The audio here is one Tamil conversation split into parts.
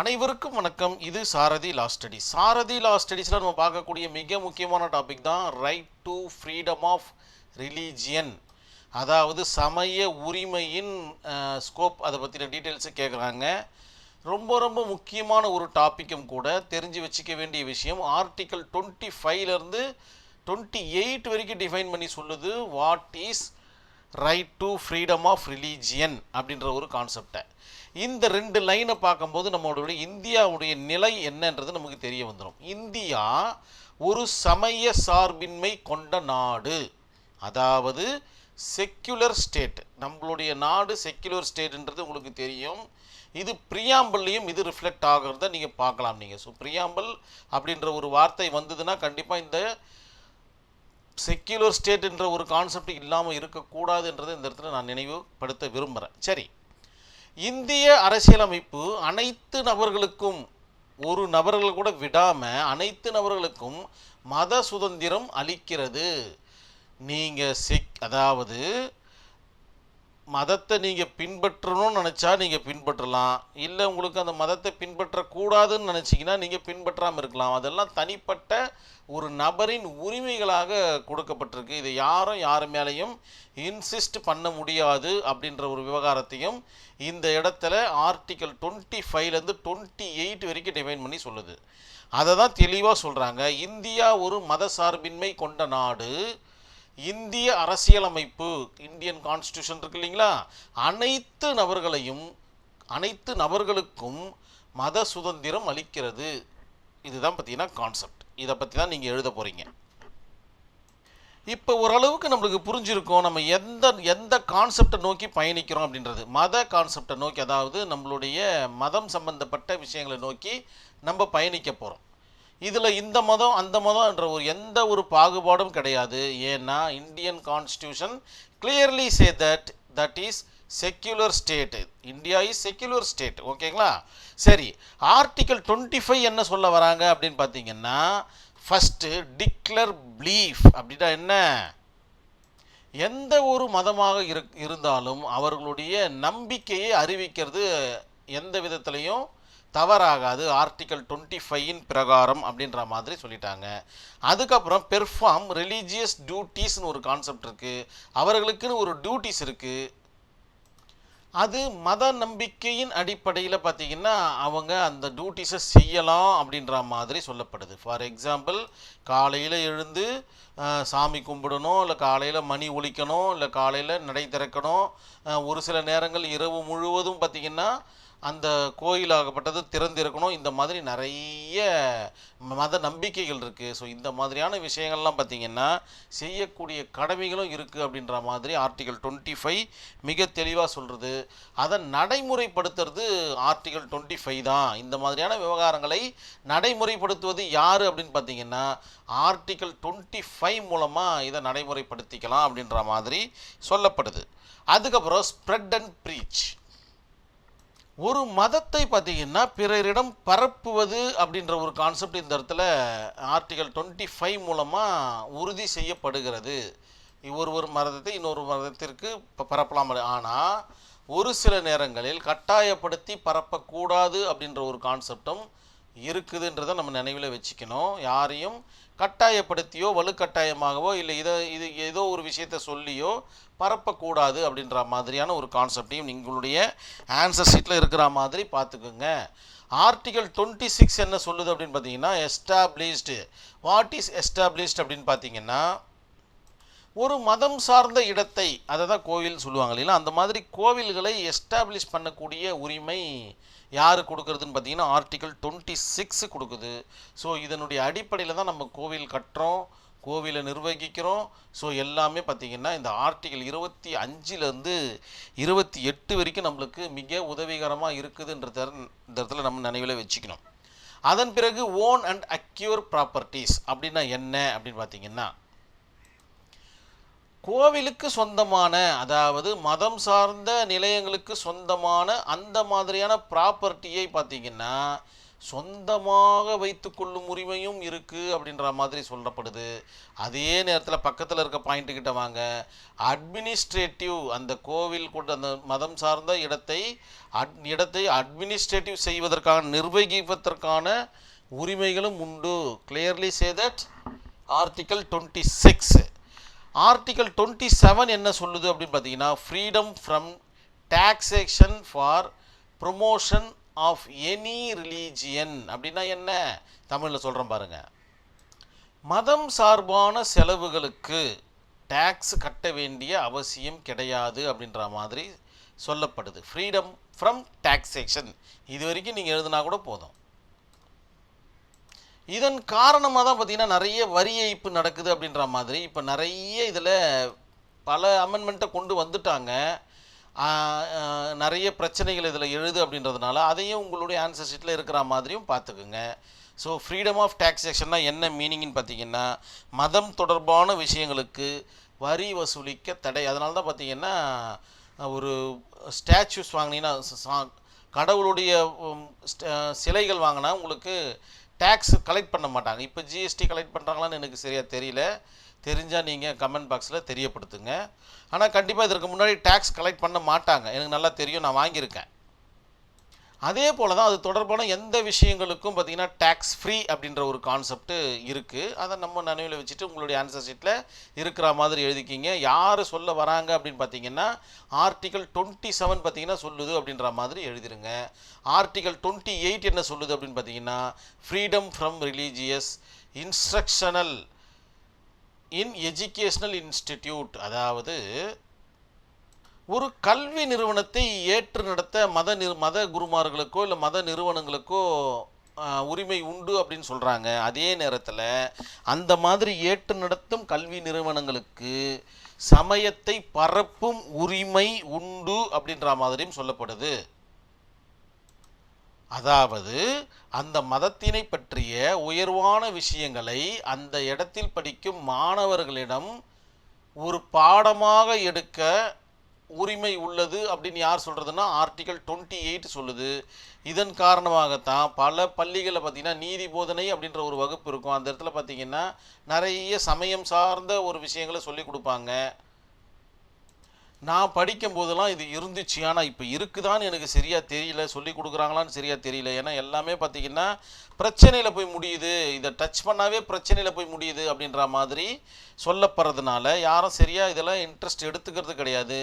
அனைவருக்கும் வணக்கம். இது சாரதி லா ஸ்டடி சாரதி லா ஸ்டடீஸில் நம்ம பார்க்கக்கூடிய மிக முக்கியமான டாபிக் தான் right to freedom of religion அதாவது சமய உரிமையின் ஸ்கோப் அதை பற்றின டீட்டெயில்ஸு கேட்குறாங்க ரொம்ப ரொம்ப முக்கியமான ஒரு டாப்பிக்கும் கூட தெரிஞ்சு வச்சுக்க வேண்டிய விஷயம். ஆர்டிக்கல் டுவெண்ட்டி ஃபைவ்லேருந்து டுவெண்ட்டி எயிட் வரைக்கும் டிஃபைன் பண்ணி சொல்லுது what is right to freedom of religion அப்படின்ற ஒரு கான்செப்டை இந்த ரெண்டு லைனை பார்க்கும்போது நம்மளுடைய இந்தியாவுடைய நிலை என்னன்றது நமக்கு தெரிய வந்துடும் இந்தியா ஒரு சமய சார்பின்மை கொண்ட நாடு. அதாவது செக்யுலர் ஸ்டேட் நம்மளுடைய நாடு செக்யுலர் ஸ்டேட்ன்றது உங்களுக்கு தெரியும். இது பிரியாம்பல்லையும் இது ரிஃப்ளெக்ட் ஆகிறத நீங்கள் பார்க்கலாம் நீங்கள் ஸோ பிரியாம்பல் அப்படின்ற ஒரு வார்த்தை வந்ததுன்னா கண்டிப்பாக இந்த செக்யுலர் ஸ்டேட்ன்ற ஒரு கான்செப்ட் இல்லாமல் இருக்கக்கூடாதுன்றதை இந்த இடத்துல நான் நினைவுபடுத்த விரும்புகிறேன் சரி. இந்திய அரசியலமைப்பு அனைத்து நபர்களுக்கும் ஒரு நபர்கள் கூட விடாமல் அனைத்து நபர்களுக்கும் மத சுதந்திரம் அளிக்கிறது. நீங்கள் சிக் அதாவது மதத்தை நீங்கள் பின்பற்றணும்னு நினச்சா நீங்கள் பின்பற்றலாம். இல்லை உங்களுக்கு அந்த மதத்தை பின்பற்றக்கூடாதுன்னு நினச்சிங்கன்னா நீங்கள் பின்பற்றாமல் இருக்கலாம். அதெல்லாம் தனிப்பட்ட ஒரு நபரின் உரிமைகளாக கொடுக்கப்பட்டிருக்கு. இதை யாரும் யார் மேலேயும் இன்சிஸ்ட் பண்ண முடியாது அப்படின்ற ஒரு விவகாரத்தையும் இந்த இடத்துல ஆர்டிக்கல் டுவெண்ட்டி ஃபைவ்லேருந்து டுவெண்ட்டி எயிட் வரைக்கும் டிஃபைன் பண்ணி சொல்லுது. அதை தான் தெளிவாக சொல்கிறாங்க இந்தியா ஒரு மத சார்பின்மை கொண்ட நாடு. இந்திய அரசியலமைப்பு இந்தியன் கான்ஸ்டியூஷன் இருக்கு இல்லைங்களா? அனைத்து நபர்களையும் அனைத்து நபர்களுக்கும் மத சுதந்திரம் அளிக்கிறது. இதுதான் பார்த்தீங்கன்னா கான்செப்ட் இதை பற்றி தான் நீங்கள் எழுத போகிறீங்க இப்போ ஓரளவுக்கு நம்மளுக்கு புரிஞ்சிருக்கும் நம்ம எந்த எந்த கான்செப்டை நோக்கி பயணிக்கிறோம் அப்படின்றது. மத கான்செப்டை நோக்கி அதாவது நம்மளுடைய மதம் சம்பந்தப்பட்ட விஷயங்களை நோக்கி நம்ம பயணிக்க போகிறோம் இதில் இந்த மதம் அந்த மதம் என்ற ஒரு எந்த ஒரு பாகுபாடும் கிடையாது. ஏன்னா Indian constitution clearly say that that is secular state India is secular state ஓகேங்களா சரி ஆர்டிக்கல் டுவெண்ட்டி ஃபைவ் என்ன சொல்ல வராங்க அப்படின்னு பார்த்தீங்கன்னா ஃபஸ்ட்டு டிக்ளர் பிலீஃப் அப்படின்னா என்ன? எந்த ஒரு மதமாக இரு இருந்தாலும் அவர்களுடைய நம்பிக்கையை அறிவிக்கிறது எந்த விதத்துலையும் தவறாகாது. ஆர்டிக்கல் டுவெண்ட்டி ஃபைவின் பிரகாரம் அப்படின்ற மாதிரி சொல்லிட்டாங்க. அதுக்கப்புறம் பெர்ஃபார்ம் ரிலீஜியஸ் டியூட்டிஸ்னு ஒரு கான்செப்ட் இருக்குது அவர்களுக்குன்னு ஒரு டியூட்டிஸ் இருக்குது அது மத நம்பிக்கையின் அடிப்படையில் பார்த்தீங்கன்னா அவங்க அந்த டியூட்டிஸை செய்யலாம் அப்படின்ற மாதிரி சொல்லப்படுது. ஃபார் எக்ஸாம்பிள் காலையில் எழுந்து சாமி கும்பிடணும் இல்லை காலையில் மணி ஒழிக்கணும் இல்லை காலையில் நடை திறக்கணும். ஒரு சில நேரங்கள் இரவு முழுவதும் பார்த்திங்கன்னா அந்த கோயிலாகப்பட்டது திறந்திருக்கணும். இந்த மாதிரி நிறைய மத நம்பிக்கைகள் இருக்குது ஸோ இந்த மாதிரியான விஷயங்கள்லாம் பார்த்திங்கன்னா செய்யக்கூடிய கடமைகளும் இருக்குது அப்படின்ற மாதிரி ஆர்டிகல் டுவெண்ட்டி ஃபைவ் மிக தெளிவாக சொல்கிறது அதை நடைமுறைப்படுத்துறது ஆர்டிகல் டுவெண்ட்டி ஃபைவ் தான். இந்த மாதிரியான விவகாரங்களை நடைமுறைப்படுத்துவது யார் அப்படின்னு பார்த்தீங்கன்னா ஆர்டிகல் டுவெண்ட்டி ஃபைவ் மூலமாக இதை நடைமுறைப்படுத்திக்கலாம் அப்படின்ற மாதிரி சொல்லப்படுது. அதுக்கப்புறம் ஸ்ப்ரெட் அண்ட் ப்ரீச் ஒரு மதத்தை பார்த்தீங்கன்னா பிறரிடம் பரப்புவது அப்படின்ற ஒரு கான்செப்ட் இந்த இடத்துல ஆர்டிகல் டுவெண்ட்டி ஃபைவ் மூலமாக உறுதி செய்யப்படுகிறது. ஒரு ஒரு மதத்தை இன்னொரு மதத்திற்கு ப- பரப்பலாம் ஆனால் ஒரு சில நேரங்களில் கட்டாயப்படுத்தி பரப்பக்கூடாது அப்படின்ற ஒரு கான்செப்டும் இருக்குதுன்றதை நம்ம நினைவில் வச்சுக்கணும். யாரையும் கட்டாயப்படுத்தியோ வலுக்கட்டாயமாகவோ இல்லை இதை இது ஏதோ ஒரு விஷயத்தை சொல்லியோ பரப்பக்கூடாது அப்படின்ற மாதிரியான ஒரு கான்செப்டையும் உங்களுடைய ஆன்சர் ஷீட்டில் இருக்கிற மாதிரி பார்த்துக்குங்க. ஆர்டிகல் டுவெண்ட்டி சிக்ஸ் என்ன சொல்லுது அப்படின்னு பார்த்தீங்கன்னா எஸ்டாப்ளிஷ்டு வாட் இஸ் எஸ்டாப்ளிஷ்ட் அப்படின்னு பார்த்தீங்கன்னா ஒரு மதம் சார்ந்த இடத்தை அதை தான் கோவில் சொல்லுவாங்க இல்லைங்களா? அந்த மாதிரி கோவில்களை எஸ்டாப்ளிஷ் பண்ணக்கூடிய உரிமை யார் கொடுக்கறதுன்னு பார்த்தீங்கன்னா ஆர்டிகல் டுவெண்ட்டி சிக்ஸ் கொடுக்குது. ஸோ இதனுடைய அடிப்படையில் தான் நம்ம கோவில் கட்டுறோம் கோவிலை நிர்வகிக்கிறோம். ஸோ எல்லாமே பார்த்திங்கன்னா இந்த ஆர்டிகல் இருபத்தி அஞ்சுலேருந்து இருபத்தி எட்டு வரைக்கும் நம்மளுக்கு மிக உதவிகரமாக இருக்குதுன்றத இந்த இடத்துல நம்ம நினைவில் வச்சுக்கணும். அதன் பிறகு ஓன் அண்ட் அக்யூர் ப்ராப்பர்ட்டிஸ் அப்படின்னா என்ன அப்படின்னு பார்த்தீங்கன்னா கோவிலுக்கு சொந்தமான அதாவது மதம் சார்ந்த நிலையங்களுக்கு சொந்தமான அந்த மாதிரியான ப்ராப்பர்ட்டியை பார்த்தீங்கன்னா சொந்தமாக வைத்துக்கொள்ளும் உரிமையும் இருக்குது அப்படின்ற மாதிரி சொல்லப்படுது. அதே நேரத்தில் பக்கத்தில் இருக்க பாயிண்ட்டுக்கிட்ட வாங்க. அட்மினிஸ்ட்ரேட்டிவ் அந்த கோவில் கொண்ட அந்த மதம் சார்ந்த இடத்தை அட் இடத்தை அட்மினிஸ்ட்ரேட்டிவ் செய்வதற்கான நிர்வகிப்பதற்கான உரிமைகளும் உண்டு. Clearly say that article twenty six article twenty seven என்ன சொல்லுது அப்படின்னு பார்த்தீங்கன்னா freedom from taxation for promotion of any religion அப்படின்னா என்ன? தமிழில் சொல்கிறேன் பாருங்கள் மதம் சார்பான செலவுகளுக்கு டேக்ஸ் கட்ட வேண்டிய அவசியம் கிடையாது அப்படின்ற மாதிரி சொல்லப்படுது. Freedom from taxation. இது வரைக்கும் நீங்கள் எழுதுனா கூட போதும். இதன் காரணமாக தான் பார்த்தீங்கன்னா நிறைய வரி ஏய்ப்பு நடக்குது அப்படின்ற மாதிரி இப்போ நிறைய இதில் பல அமெண்ட்மெண்ட்டை கொண்டு வந்துட்டாங்க. நிறைய பிரச்சனைகள் இதில் எழுது அப்படின்றதுனால அதையும் உங்களுடைய ஆன்சர் ஷீட்டில் இருக்கிற மாதிரியும் பார்த்துக்குங்க. ஸோ ஃப்ரீடம் ஆஃப் டேக்ஸேஷன்னா என்ன மீனிங்னு பார்த்தீங்கன்னா மதம் தொடர்பான விஷயங்களுக்கு வரி வசூலிக்க தடை. அதனால தான் பார்த்தீங்கன்னா ஒரு ஸ்டாச்சுஸ் வாங்கினீங்கன்னா கடவுளுடைய சிலைகள் வாங்கினா உங்களுக்கு டேக்ஸ் கலெக்ட் பண்ண மாட்டாங்க. இப்போ ஜிஎஸ்டி கலெக்ட் பண்ணுறாங்களான்னு எனக்கு சரியாக தெரியல. தெரிஞ்சால் நீங்கள் கமெண்ட் பாக்ஸில் தெரியப்படுத்துங்க. ஆனால் கண்டிப்பாக இதற்கு முன்னாடி டேக்ஸ் கலெக்ட் பண்ண மாட்டாங்க. எனக்கு நல்லா தெரியும். நான் வாங்கியிருக்கேன். அதே போல் தான் அது தொடர்பான எந்த விஷயங்களுக்கும் பார்த்தீங்கன்னா டேக்ஸ் ஃப்ரீ அப்படின்ற ஒரு கான்செப்ட் இருக்குது அதை நம்ம நினைவில் வச்சுட்டு உங்களுடைய ஆன்சர் ஷீட்டில் இருக்கிற மாதிரி எழுதிக்கிங்க. யார் சொல்ல வராங்க அப்படின்னு பார்த்தீங்கன்னா ஆர்டிகல் டுவெண்ட்டி செவன் பார்த்தீங்கன்னா சொல்லுது அப்படின்ற மாதிரி எழுதிருங்க. ஆர்டிகல் டுவெண்ட்டி எயிட் என்ன சொல்லுது அப்படின்னு பார்த்தீங்கன்னா freedom from religious instructional in educational institute அதாவது ஒரு கல்வி நிறுவனத்தை ஏற்று நடத்த மத நிறு மத குருமார்களுக்கோ இல்லை மத நிறுவனங்களுக்கோ உரிமை உண்டு அப்படின்னு சொல்கிறாங்க அதே நேரத்தில் அந்த மாதிரி ஏற்று நடத்தும் கல்வி நிறுவனங்களுக்கு சமயத்தை பரப்பும் உரிமை உண்டு அப்படின்ற மாதிரியும் சொல்லப்படுது. அதாவது அந்த மதத்தினை பற்றிய உயர்வான விஷயங்களை அந்த இடத்தில் படிக்கும் மாணவர்களிடம் ஒரு பாடமாக எடுக்க உரிமை உள்ளது அப்படின்னு யார் சொல்கிறதுனா ஆர்டிகல் டுவெண்ட்டி எயிட் சொல்லுது. இதன் காரணமாகத்தான் பல பள்ளிகளில் பார்த்தீங்கன்னா நீதி போதனை அப்படின்ற ஒரு வகுப்பு இருக்கும். அந்த இடத்துல பார்த்தீங்கன்னா நிறைய சமயம் சார்ந்த ஒரு விஷயங்களை சொல்லி கொடுப்பாங்க. நான் படிக்கும் போதெல்லாம் இது இருந்துச்சு. ஆனால் இப்போ இருக்குதான்னு எனக்கு சரியாக தெரியல. சொல்லி கொடுக்குறாங்களான்னு சரியாக தெரியல. ஏன்னா எல்லாமே பார்த்தீங்கன்னா பிரச்சனையில் போய் முடியுது. இதை டச் பண்ணாவே பிரச்சனையில் போய் முடியுது அப்படின்ற மாதிரி சொல்லப்படுறதுனால யாரும் சரியாக இதெல்லாம் இன்ட்ரெஸ்ட் எடுத்துக்கிறது கிடையாது.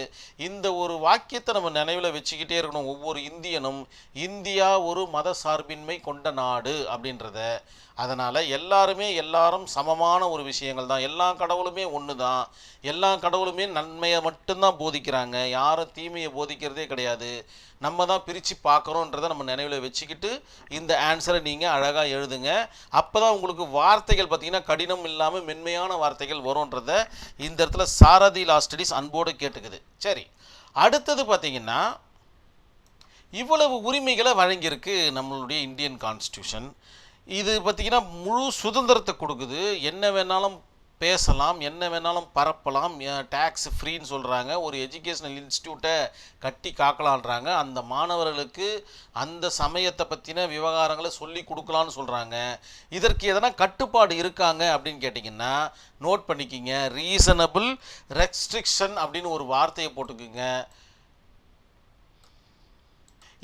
இந்த ஒரு வாக்கியத்தை நம்ம நினைவில் வச்சுக்கிட்டே இருக்கணும். ஒவ்வொரு இந்தியனும் இந்தியா ஒரு மத சார்பின்மை கொண்ட நாடு அப்படின்றத அதனால் எல்லாருமே எல்லாரும் சமமான ஒரு விஷயங்கள் தான். எல்லா கடவுளுமே ஒன்று தான். எல்லா கடவுளுமே நன்மையை மட்டும்தான் போதிக்கிறாங்க. யாரும் தீமையை போதிக்கிறதே கிடையாது. நம்ம தான் பிரித்து பார்க்குறோன்றதை நம்ம நினைவில் வச்சுக்கிட்டு இந்த ஆன்சரை நீங்கள் அழகாக எழுதுங்க. அப்போ தான் உங்களுக்கு வார்த்தைகள் பார்த்திங்கன்னா கடினம் இல்லாமல் மென்மையான வார்த்தைகள் வரும்ன்றதை இந்த இடத்துல சாரதி லா ஸ்டடீஸ் அன்போடு கேட்டுக்குது. சரி. அடுத்தது பார்த்தீங்கன்னா இவ்வளவு உரிமைகளை வழங்கியிருக்கு நம்மளுடைய இந்தியன் கான்ஸ்டியூஷன் இது பார்த்திங்கன்னா முழு சுதந்திரத்தை கொடுக்குது. என்ன வேணாலும் பேசலாம் என்ன வேணாலும் பரப்பலாம் டேக்ஸ் ஃப்ரீன்னு சொல்கிறாங்க ஒரு எஜுகேஷனல் இன்ஸ்டியூட்டை கட்டி காக்கலான்றாங்க. அந்த மாணவர்களுக்கு அந்த சமயத்தை பற்றின விவகாரங்களை சொல்லி கொடுக்கலான்னு சொல்கிறாங்க இதற்கு எதனா கட்டுப்பாடு இருக்காங்க அப்படின்னு கேட்டிங்கன்னா நோட் பண்ணிக்கிங்க. ரீசனபிள் ரெஸ்ட்ரிக்ஷன் அப்படின்னு ஒரு வார்த்தையை போட்டுக்குங்க.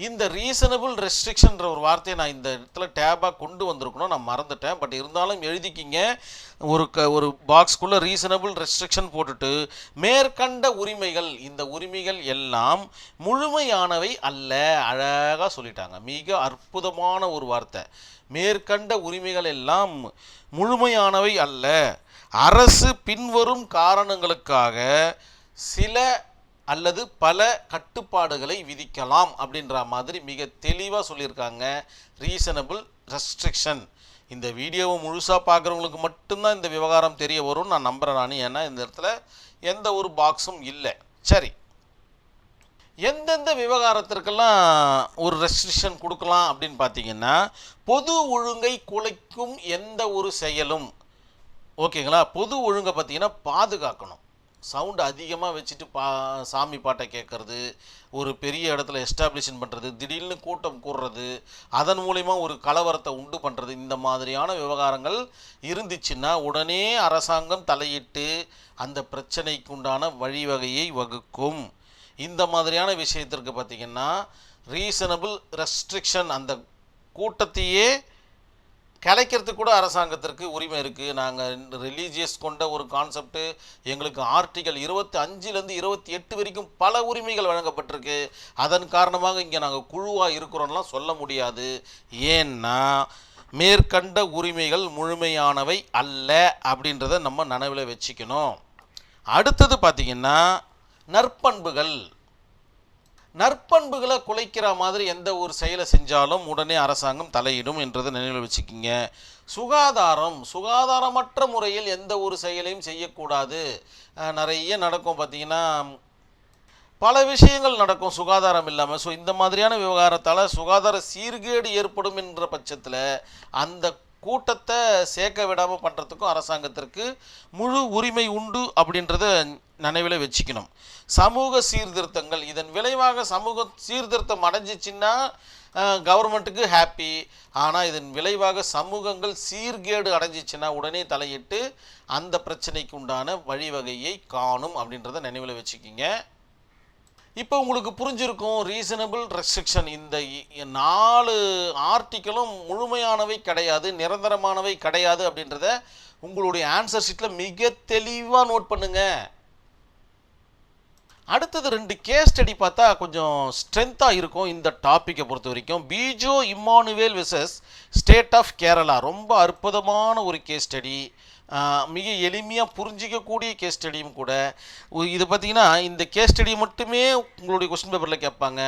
இந்த ரீசனபிள் ரெஸ்ட்ரிக்ஷன்ற ஒரு வார்த்தையை நான் இந்த இடத்துல டேபாக கொண்டு வந்திருக்கணும். நான் மறந்துட்டேன். பட் இருந்தாலும் எழுதிக்கிங்க. ஒரு க ஒரு பாக்ஸ்க்குள்ளே ரீசனபிள் ரெஸ்ட்ரிக்ஷன் போட்டுட்டு மேற்கண்ட உரிமைகள் இந்த உரிமைகள் எல்லாம் முழுமையானவை அல்ல அழகாக சொல்லிட்டாங்க. மிக அற்புதமான ஒரு வார்த்தை. மேற்கண்ட உரிமைகள் எல்லாம் முழுமையானவை அல்ல. அரசு பின்வரும் காரணங்களுக்காக சில அல்லது பல கட்டுப்பாடுகளை விதிக்கலாம் அப்படின்ற மாதிரி மிக தெளிவாக சொல்லியிருக்காங்க. ரீசனபிள் ரெஸ்ட்ரிக்ஷன் இந்த வீடியோவை முழுசாக பார்க்குறவங்களுக்கு மட்டும்தான் இந்த விவகாரம் தெரிய வரும்னு நான் நம்புகிறேன் நான். ஏன்னா இந்த இடத்துல எந்த ஒரு பாக்ஸும் இல்லை. சரி. எந்தெந்த விவகாரத்திற்கெல்லாம் ஒரு ரெஸ்ட்ரிக்ஷன் கொடுக்கலாம் அப்படின்னு பார்த்தீங்கன்னா பொது ஒழுங்கை குலைக்கும் எந்த ஒரு செயலும் ஓகேங்களா? பொது ஒழுங்கை பார்த்தீங்கன்னா பாதுகாக்கணும். சவுண்டு அதிகமாக வச்சுட்டு பா சாமி பாட்டை கேட்குறது ஒரு பெரிய இடத்துல எஸ்டாப்ளிஷன் பண்ணுறது திடீர்னு கூட்டம் கூடுறது அதன் மூலிமா ஒரு கலவரத்தை உண்டு பண்ணுறது இந்த மாதிரியான விவகாரங்கள் இருந்துச்சுன்னா உடனே அரசாங்கம் தலையிட்டு அந்த பிரச்சனைக்குண்டான வழிவகையை வகுக்கும். இந்த மாதிரியான விஷயத்திற்கு பார்த்திங்கன்னா ரீசனபிள் ரெஸ்ட்ரிக்ஷன் அந்த கூட்டத்தையே கலைக்கிறதுக்கு கூட அரசாங்கத்திற்கு உரிமை இருக்குது நாங்கள் ரிலீஜியஸ் கொண்ட ஒரு கான்செப்ட்டு எங்களுக்கு ஆர்டிகல் இருபத்தி அஞ்சுலேருந்து இருபத்தி எட்டு வரைக்கும் பல உரிமைகள் வழங்கப்பட்டிருக்கு. அதன் காரணமாக இங்கே நாங்கள் குழுவாக இருக்கிறோம்லாம் சொல்ல முடியாது. ஏன்னா மேற்கண்ட உரிமைகள் முழுமையானவை அல்ல அப்படின்றத நம்ம நனவில் வச்சுக்கணும். அடுத்தது பார்த்திங்கன்னா நற்பண்புகள். நற்பண்புகளை குலைக்கிற மாதிரி எந்த ஒரு செயலை செஞ்சாலும் உடனே அரசாங்கம் தலையிடும் என்றதை நினைவில் வச்சுக்கிங்க. சுகாதாரம் சுகாதாரமற்ற முறையில் எந்த ஒரு செயலையும் செய்யக்கூடாது. நிறைய நடக்கும் பார்த்தீங்கன்னா பல விஷயங்கள் நடக்கும் சுகாதாரம் இல்லாமல் ஸோ இந்த மாதிரியான விவகாரத்தால் சுகாதார சீர்கேடு ஏற்படும் என்ற பட்சத்தில் அந்த கூட்டத்தை சேர்க்க விடாமல் பண்ணுறதுக்கும் அரசாங்கத்திற்கு முழு உரிமை உண்டு அப்படின்றத நினைவில் வச்சுக்கணும். சமூக சீர்திருத்தங்கள் இதன் விளைவாக சமூக சீர்திருத்தம் அடைஞ்சிச்சின்னா கவர்மெண்ட்டுக்கு ஹாப்பி ஆனால் இதன் விளைவாக சமூகங்கள் சீர்கேடு அடைஞ்சிச்சுன்னா உடனே தலையிட்டு அந்த பிரச்சனைக்கு உண்டான வழிவகையை காணும் அப்படின்றத நினைவில் வச்சுக்கிங்க. இப்போ உங்களுக்கு புரிஞ்சிருக்கும் ரீசனபிள் ரெஸ்ட்ரிக்ஷன் இந்த இ- நாலு ஆர்டிக்கலும் முழுமையானவை கிடையாது நிரந்தரமானவை கிடையாது அப்படின்றத உங்களுடைய ஆன்சர் ஷீட்டில் மிக தெளிவாக நோட் பண்ணுங்க. அடுத்தது ரெண்டு கேஸ் ஸ்டடி பார்த்தா கொஞ்சம் ஸ்ட்ரென்த்தாக இருக்கும் இந்த டாப்பிக்கை பொறுத்த வரைக்கும். Bijoe Emmanuel versus state of Kerala. ரொம்ப அற்புதமான ஒரு கேஸ் ஸ்டடி மிக எளிமையாக புரிஞ்சிக்கக்கூடிய கேஸ் ஸ்டடியும் கூட. இது பார்த்தீங்கன்னா இந்த கேஸ் ஸ்டடி மட்டுமே உங்களுடைய கொஸ்டின் பேப்பரில் கேட்பாங்க.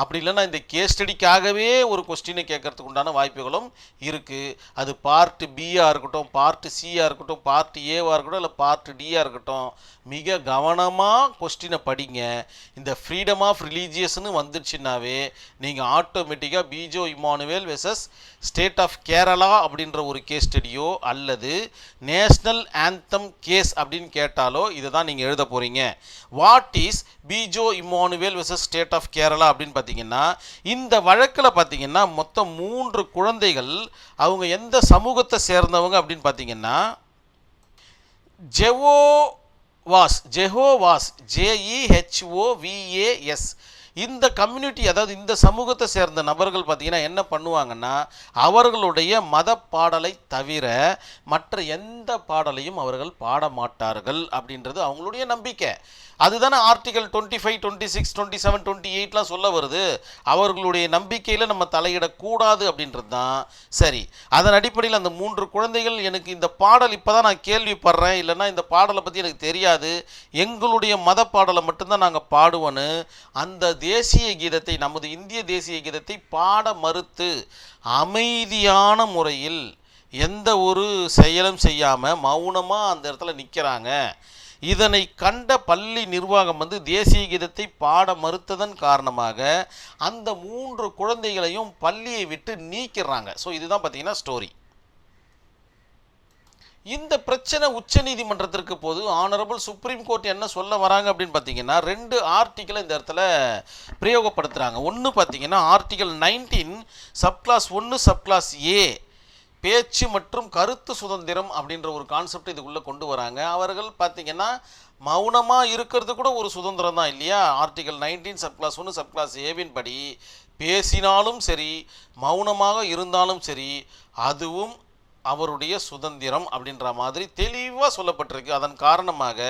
அப்படி இல்லைன்னா இந்த கேஸ் ஸ்டடிக்காகவே ஒரு கொஸ்டினை கேட்கறதுக்கு உண்டான வாய்ப்புகளும் இருக்குது அது பார்ட் பியாக இருக்கட்டும் பார்ட் சியாக இருக்கட்டும் பார்ட் ஏவாக இருக்கட்டும் இல்லை பார்ட் டியாக இருக்கட்டும் மிக கவனமாக கொஸ்டினை படிங்க. இந்த ஃப்ரீடம் ஆஃப் ரிலீஜியஸ்னு வந்துடுச்சுன்னாவே நீங்கள் ஆட்டோமேட்டிக்காக Bijoe Emmanuel versus state of Kerala அப்படின்ற ஒரு கேஸ் ஸ்டடியோ அல்லது நேஷ்னல் ஆந்தம் கேஸ் அப்படின்னு கேட்டாலோ இதை தான் நீங்கள் எழுத போகிறீங்க what is Bijoe Emmanuel versus state of Kerala அப்படின்னு பார்த்தீங்கன்னா இந்த வழக்கில் பார்த்தீங்கன்னா மொத்தம் மூன்று குழந்தைகள் அவங்க எந்த சமூகத்தை சேர்ந்தவங்க அப்படின்னு பார்த்தீங்கன்னா ஜெவோ வாஸ் ஜெஹோ வாஸ் ஜேஇஹெச்ஓவிஏஎஸ் இந்த கம்யூனிட்டி அதாவது இந்த சமூகத்தை சேர்ந்த நபர்கள் பார்த்தீங்கன்னா என்ன பண்ணுவாங்கன்னா அவர்களுடைய மத பாடலை தவிர மற்ற எந்த பாடலையும் அவர்கள் பாட மாட்டார்கள் அப்படின்றது அவங்களுடைய நம்பிக்கை. அதுதானே article twenty five twenty six twenty seven twenty எயிட்லாம் சொல்ல வருது. அவர்களுடைய நம்பிக்கையில் நம்ம தலையிடக்கூடாது அப்படின்றது தான் சரி. அதன் அடிப்படையில் அந்த மூன்று குழந்தைகள் எனக்கு இந்த பாடல் இப்போ தான் நான் கேள்விப்படுறேன். இல்லைன்னா இந்த பாடலை பற்றி எனக்கு தெரியாது. எங்களுடைய மத பாடலை மட்டும்தான் நாங்கள் பாடுவோன்னு அந்த தேசிய கீதத்தை நமது இந்திய தேசிய கீதத்தை பாட மறுத்து அமைதியான முறையில் எந்த ஒரு செயலும் செய்யாமல் மௌனமாக அந்த இடத்துல நிற்கிறாங்க இதனை கண்ட பள்ளி நிர்வாகம் வந்து தேசிய கீதத்தை பாட மறுத்ததன் காரணமாக அந்த மூன்று குழந்தைகளையும் பள்ளியை விட்டு நீக்கிறாங்க ஸோ இதுதான் பார்த்திங்கன்னா ஸ்டோரி இந்த பிரச்சனை உச்ச நீதிமன்றத்திற்கு போது ஆனரபிள் சுப்ரீம் கோர்ட் என்ன சொல்ல வராங்க அப்படின்னு பார்த்தீங்கன்னா ரெண்டு ஆர்டிக்கலை இந்த இடத்துல பிரயோகப்படுத்துகிறாங்க ஒன்று பார்த்தீங்கன்னா ஆர்டிக்கல் நைன்டீன் சப்கிளாஸ் ஒன்று சப்கிளாஸ் ஏ பேச்சு மற்றும் கருத்து சுதந்திரம் அப்படின்ற ஒரு கான்செப்ட் இதுக்குள்ளே கொண்டு வராங்க. அவர்கள் பார்த்தீங்கன்னா மௌனமாக இருக்கிறது கூட ஒரு சுதந்திரம் தான் இல்லையா? ஆர்டிகல் நைன்டீன் சப்கிளாஸ் ஒன்று சப்கிளாஸ் ஏவின் படி பேசினாலும் சரி மௌனமாக இருந்தாலும் சரி அதுவும் அவருடைய சுதந்திரம் அப்படின்ற மாதிரி தெளிவாக சொல்லப்பட்டிருக்கு. அதன் காரணமாக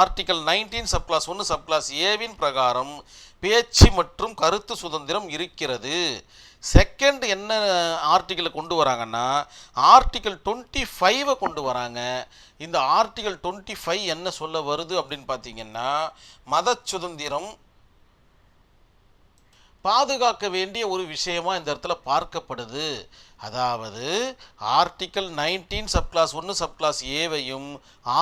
ஆர்டிக்கல் நைன்டீன் சப்ளாஸ் ஒன்று சப்ளாஸ் ஏவின் பிரகாரம் பேச்சு மற்றும் கருத்து சுதந்திரம் இருக்கிறது. செகண்ட் என்ன ஆர்டிக்கிளை கொண்டு வராங்கன்னா ஆர்டிக்கல் டுவெண்ட்டி ஃபைவை கொண்டு வராங்க. இந்த ஆர்டிக்கல் டுவெண்ட்டி ஃபைவ் என்ன சொல்ல வருது அப்படின்னு பார்த்தீங்கன்னா மத சுதந்திரம் பாதுகாக்க வேண்டிய ஒரு விஷயமா இந்த இடத்துல பார்க்கப்படுது. அதாவது ஆர்டிக்கல் நைன்டீன் சப்கிளாஸ் ஒன்று சப்கிளாஸ் ஏவையும்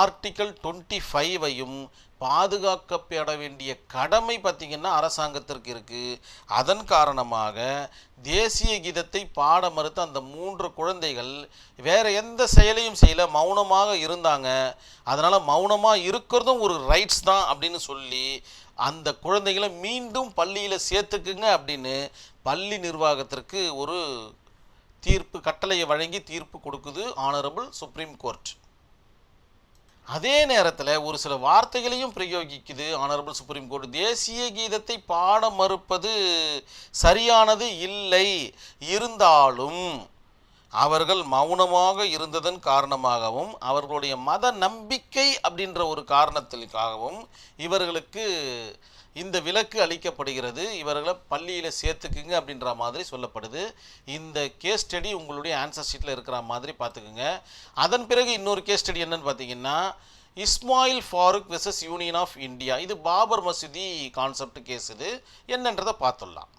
ஆர்டிக்கல் டுவெண்ட்டி ஃபைவையும் பாதுகாக்கப்பட வேண்டிய கடமை பார்த்திங்கன்னா அரசாங்கத்திற்கு இருக்குது அதன் காரணமாக தேசிய கீதத்தை பாட மறுத்த அந்த மூன்று குழந்தைகள் வேற எந்த செயலையும் செய்யல மௌனமாக இருந்தாங்க. அதனால் மௌனமாக இருக்கிறதும் ஒரு ரைட்ஸ் தான் அப்படின்னு சொல்லி அந்த குழந்தைகளை மீண்டும் பள்ளியில் சேர்த்துக்குங்க அப்படின்னு பள்ளி நிர்வாகத்திற்கு ஒரு தீர்ப்பு கட்டளையை வழங்கி தீர்ப்பு கொடுக்குது ஆனரபிள் சுப்ரீம் கோர்ட். அதே நேரத்தில் ஒரு சில வார்த்தைகளையும் பிரயோகிக்குது ஆனரபிள் சுப்ரீம் கோர்ட். தேசிய கீதத்தை பாட மறுப்பது சரியானது இல்லை. இருந்தாலும் அவர்கள் மௌனமாக இருந்ததன் காரணமாகவும் அவர்களுடைய மத நம்பிக்கை அப்படின்ற ஒரு காரணத்திற்காகவும் இவர்களுக்கு இந்த விலக்கு அளிக்கப்படுகிறது. இவர்களை பள்ளியில் சேர்த்துக்குங்க அப்படின்ற மாதிரி சொல்லப்படுது. இந்த கேஸ் ஸ்டடி உங்களுடைய ஆன்சர் ஷீட்டில் இருக்கிற மாதிரி பார்த்துக்குங்க. அதன் பிறகு இன்னொரு கேஸ் ஸ்டடி என்னன்னு பார்த்தீங்கன்னா Ismail Faruqui versus union of India இது பாபர் மசூதி கான்செப்ட் கேஸ் இது. என்னன்றதை பார்த்துடலாம்.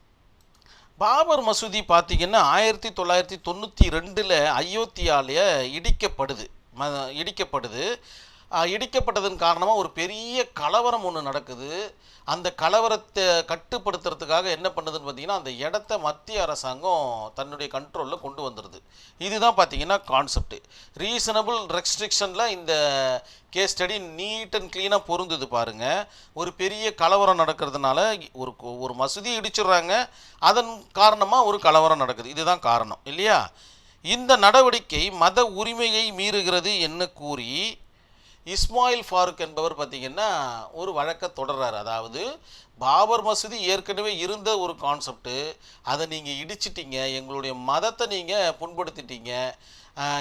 பாபர் மசூதி பார்த்தீங்கன்னா ஆயிரத்தி தொள்ளாயிரத்தி தொண்ணூற்றி ரெண்டில் அயோத்தியாலேயே இடிக்கப்படுது. ம இடிக்கப்படுது. இடிக்கப்பட்டதன் காரணமாக ஒரு பெரிய கலவரம் ஒன்று நடக்குது. அந்த கலவரத்தை கட்டுப்படுத்துறதுக்காக என்ன பண்ணுதுன்னு பார்த்தீங்கன்னா அந்த இடத்த மத்திய அரசாங்கம் தன்னுடைய கண்ட்ரோலில் கொண்டு வந்துடுது இதுதான் பார்த்தீங்கன்னா கான்செப்ட் ரீசனபிள் ரெஸ்ட்ரிக்ஷனில் இந்த கேஸ் ஸ்டடி நீட் அண்ட் க்ளீனாக பொருந்துது பாருங்க. ஒரு பெரிய கலவரம் நடக்கிறதுனால ஒரு ஒரு மசூதி இடிச்சிடுறாங்க. அதன் காரணமாக ஒரு கலவரம் நடக்குது. இதுதான் காரணம். இல்லையா? இந்த நடவடிக்கை மத உரிமையை மீறுகிறது என்ன கூறி இஸ்மாயில் ஃபாரூக் என்பவர் பார்த்திங்கன்னா ஒரு வழக்கை தொடர்றார். அதாவது பாபர் மசூதி ஏற்கனவே இருந்த ஒரு கான்செப்ட்டு அதை நீங்கள் இடிச்சிட்டிங்க எங்களுடைய மதத்தை நீங்கள் புண்படுத்திட்டீங்க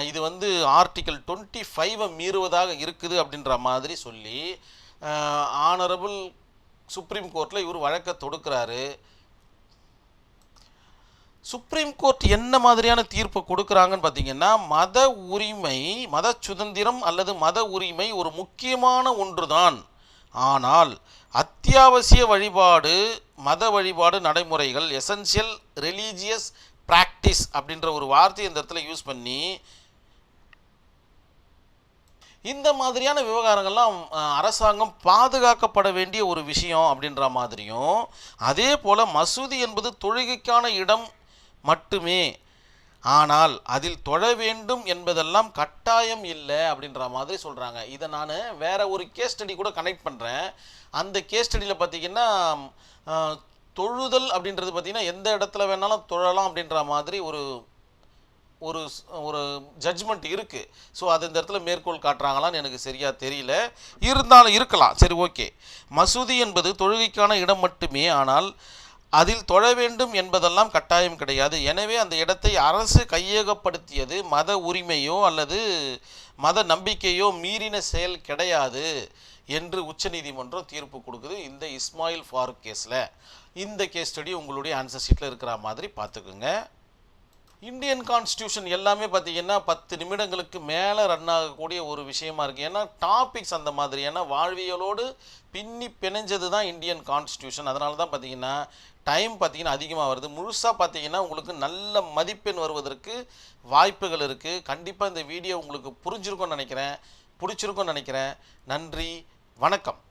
இது வந்து ஆர்டிக்கல் டுவெண்ட்டி ஃபைவை மீறுவதாக இருக்குது அப்படின்ற மாதிரி சொல்லி ஆனரபிள் சுப்ரீம் கோர்ட்டில் இவர் வழக்கை தொடுக்கிறாரு. சுப்ரீம் கோர்ட் என்ன மாதிரியான தீர்ப்பு கொடுக்குறாங்கன்னு பார்த்தீங்கன்னா மத உரிமை மத சுதந்திரம் அல்லது மத உரிமை ஒரு முக்கியமான ஒன்றுதான். ஆனால் அத்தியாவசிய வழிபாடு மத வழிபாடு நடைமுறைகள் எசென்சியல் ரிலீஜியஸ் ப்ராக்டிஸ் அப்படின்ற ஒரு வார்த்தையை இந்த இடத்துல யூஸ் பண்ணி இந்த மாதிரியான விவகாரங்கள்லாம் அரசாங்கம் பாதுகாக்கப்பட வேண்டிய ஒரு விஷயம் அப்படின்ற மாதிரியும் அதே போல் மசூதி என்பது தொழுகைக்கான இடம் மட்டுமே. ஆனால் அதில் தொழ வேண்டும் என்பதெல்லாம் கட்டாயம் இல்லை அப்படின்ற மாதிரி சொல்கிறாங்க இதை நான் வேற ஒரு கேஸ் ஸ்டடி கூட கனெக்ட் பண்ணுறேன் அந்த கேஸ் ஸ்டடியில் பார்த்தீங்கன்னா தொழுதல் அப்படின்றது பார்த்திங்கன்னா எந்த இடத்துல வேணாலும் தொழலாம் அப்படின்ற மாதிரி ஒரு ஒரு ஒரு ஜட்ஜ்மெண்ட் இருக்குது ஸோ அது இந்த இடத்துல மேற்கோள் காட்டுறாங்களான்னு எனக்கு சரியாக தெரியல. இருந்தாலும் இருக்கலாம். சரி ஓகே மசூதி என்பது தொழுகைக்கான இடம் மட்டுமே. ஆனால் அதில் தொழ வேண்டும் என்பதெல்லாம் கட்டாயம் கிடையாது. எனவே அந்த இடத்தை அரசு கையகப்படுத்தியது மத உரிமையோ அல்லது மத நம்பிக்கையோ மீறின செயல் கிடையாது என்று உச்சநீதிமன்றம் தீர்ப்பு கொடுக்குது. இந்த இஸ்மாயில் ஃபாரூக் கேஸில். இந்த கேஸ் ஸ்டடி உங்களுடைய ஆன்சர் ஷீட்டில் இருக்கிற மாதிரி பார்த்துக்குங்க. இந்தியன் கான்ஸ்டியூஷன் எல்லாமே பார்த்தீங்கன்னா பத்து நிமிடங்களுக்கு மேலே ரன் ஆகக்கூடிய ஒரு விஷயமா இருக்குது ஏன்னா டாபிக்ஸ் அந்த மாதிரி. ஏன்னா வாழ்வியலோடு பின்னி பிணைஞ்சது தான் இந்தியன் கான்ஸ்டியூஷன் அதனால தான் பார்த்தீங்கன்னா டைம் பார்த்தீங்கன்னா அதிகமாக வருது. முழுசாக பார்த்தீங்கன்னா உங்களுக்கு நல்ல மதிப்பெண் வருவதற்கு வாய்ப்புகள் இருக்குது கண்டிப்பாக இந்த வீடியோ உங்களுக்கு புரிஞ்சிருக்கும்னு நினைக்கிறேன். பிடிச்சிருக்கும்னு நினைக்கிறேன். நன்றி. வணக்கம்.